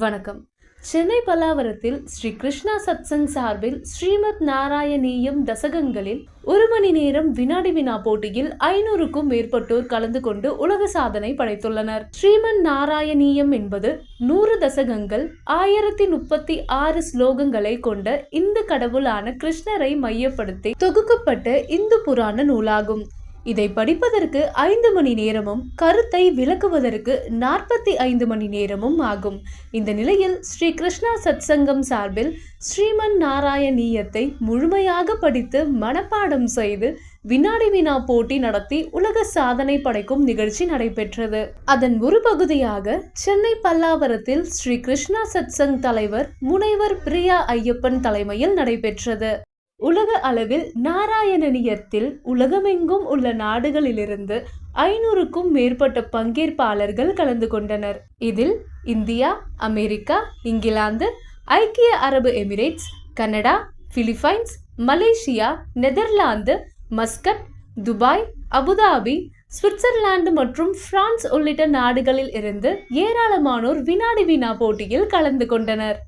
வணக்கம். சென்னை பல்லாவரத்தில் ஸ்ரீ கிருஷ்ணா சத்சங் சார்பில் ஸ்ரீமத் நாராயணீயம் தசகங்களில் ஒரு மணி நேரம் வினாடி வினா போட்டியில் ஐநூறுக்கும் மேற்பட்டோர் கலந்து கொண்டு உலக சாதனை படைத்துள்ளனர். ஸ்ரீமன் நாராயணீயம் என்பது நூறு தசகங்கள் ஆயிரத்தி முப்பத்தி ஆறு ஸ்லோகங்களை கொண்ட இந்து கடவுளான கிருஷ்ணரை மையப்படுத்தி தொகுக்கப்பட்ட இந்து புராண நூலாகும். இதை படிப்பதற்கு ஐந்து மணி நேரமும் கருத்தை விளக்குவதற்கு நாற்பத்தி ஐந்து மணி நேரமும் ஆகும். இந்த நிலையில் ஸ்ரீ கிருஷ்ணா சத்சங்கம் சார்பில் ஸ்ரீமன் நாராயணீயத்தை முழுமையாக படித்து மனப்பாடம் செய்து வினாடி வினா போட்டி நடத்தி உலக சாதனை படைக்கும் நிகழ்ச்சி நடைபெற்றது. அதன் ஒரு பகுதியாக சென்னை பல்லாவரத்தில் ஸ்ரீ கிருஷ்ணா சத்சங் தலைவர் முனைவர் பிரியா ஐயப்பன் தலைமையில் நடைபெற்றது. உலக அளவில் நாராயணனியத்தில் உலகமெங்கும் உள்ள நாடுகளிலிருந்து ஐநூறுக்கும் மேற்பட்ட பங்கேற்பாளர்கள் கலந்து கொண்டனர். இதில் இந்தியா அமெரிக்கா இங்கிலாந்து ஐக்கிய அரபு Emirates Canada Philippines Malaysia Netherlands Muscat Dubai Abu Dhabi Switzerland மற்றும் பிரான்ஸ் உள்ளிட்ட நாடுகளில் இருந்து ஏராளமானோர் வினாடி வினா போட்டியில் கலந்து கொண்டனர்.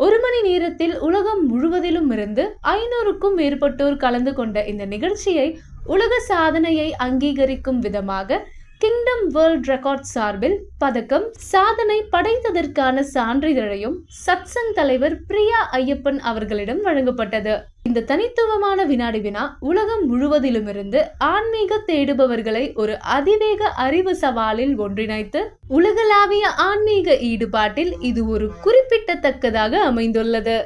ஒரு மணி நேரத்தில் உலகம் முழுவதிலும் இருந்து ஐநூறுக்கும் மேற்பட்டோர் கலந்து கொண்ட இந்த நிகழ்ச்சியை உலக சாதனையை அங்கீகரிக்கும் விதமாக கிங்டம் வேர்ல்ட் ரெக்கார்ட் சார்பில் பதக்கம் சாதனை படைத்ததற்கான சான்றிதழையும் சத்சங் தலைவர் பிரியா ஐயப்பன் அவர்களிடம் வழங்கப்பட்டது. இந்த தனித்துவமான வினாடி வினா உலகம் முழுவதிலுமிருந்து ஆன்மீக தேடுபவர்களை ஒரு அதிவேக அறிவு சவாலில் ஒன்றிணைத்து உலகளாவிய ஆன்மீக ஈடுபாட்டில் இது ஒரு குறிப்பிடத்தக்கதாக அமைந்துள்ளது.